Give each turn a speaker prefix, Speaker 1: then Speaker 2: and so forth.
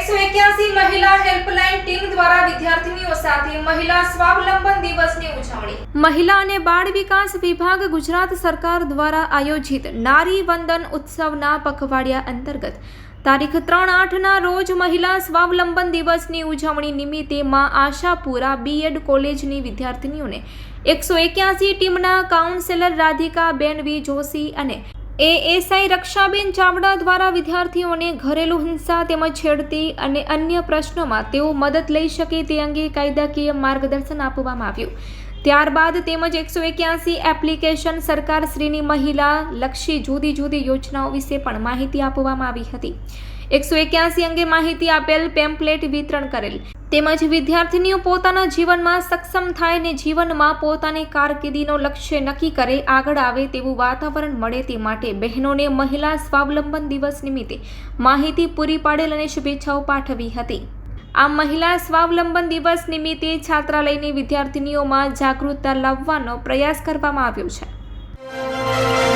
Speaker 1: 181 મહિલા helpline team દ્વારા વિદ્યાર્થીનીઓ સાથે મહિલા સ્વાવલંબન દિવસની ઉજવણી. મહિલા અને બાળ વિકાસ વિભાગ ગુજરાત સરકાર દ્વારા આયોજિત નારી વંદન ઉત્સવના પખવાડિયા અંતર્ગત તારીખ ત્રણ આઠના રોજ મહિલા સ્વાવલંબન દિવસની ઉજવણી નિમિત્તે માં આશાપુરા બીએડ કોલેજની વિદ્યાર્થીનીઓને એકસો એક્યાસી ટીમના કાઉન્સેલર રાધિકા બેનવી જોશી અને એએસઆઈ રક્ષાબેન ચાવડા દ્વારા વિદ્યાર્થીઓને ઘરેલું હિંસા તેમજ છેડતી અને અન્ય પ્રશ્નોમાં તેઓ મદદ લઈ શકે તે અંગે કાયદાકીય માર્ગદર્શન આપવામાં આવ્યું. ત્યારબાદ તેમજ એકસો એક્યાસી એપ્લિકેશન સરકારશ્રીની મહિલા લક્ષી જુદી જુદી યોજનાઓ વિશે પણ માહિતી આપવામાં આવી હતી. એકસો એક્યાસી અંગે માહિતી આપેલ પેમ્પલેટ વિતરણ કરેલ. તેમજ વિદ્યાર્થીનીઓ પોતાના જીવનમાં સક્ષમ થાય ને જીવનમાં પોતાની કારકિર્દીનો લક્ષ્ય નક્કી કરે, આગળ આવે તેવું વાતાવરણ મળે તે માટે બહેનોને મહિલા સ્વાવલંબન દિવસ નિમિત્તે માહિતી પૂરી પાડેલ અને શુભેચ્છાઓ પાઠવી હતી. આ મહિલા સ્વાવલંબન દિવસ નિમિત્તે છાત્રાલયની વિદ્યાર્થીનીઓમાં જાગૃતતા લાવવાનો પ્રયાસ કરવામાં આવ્યો છે.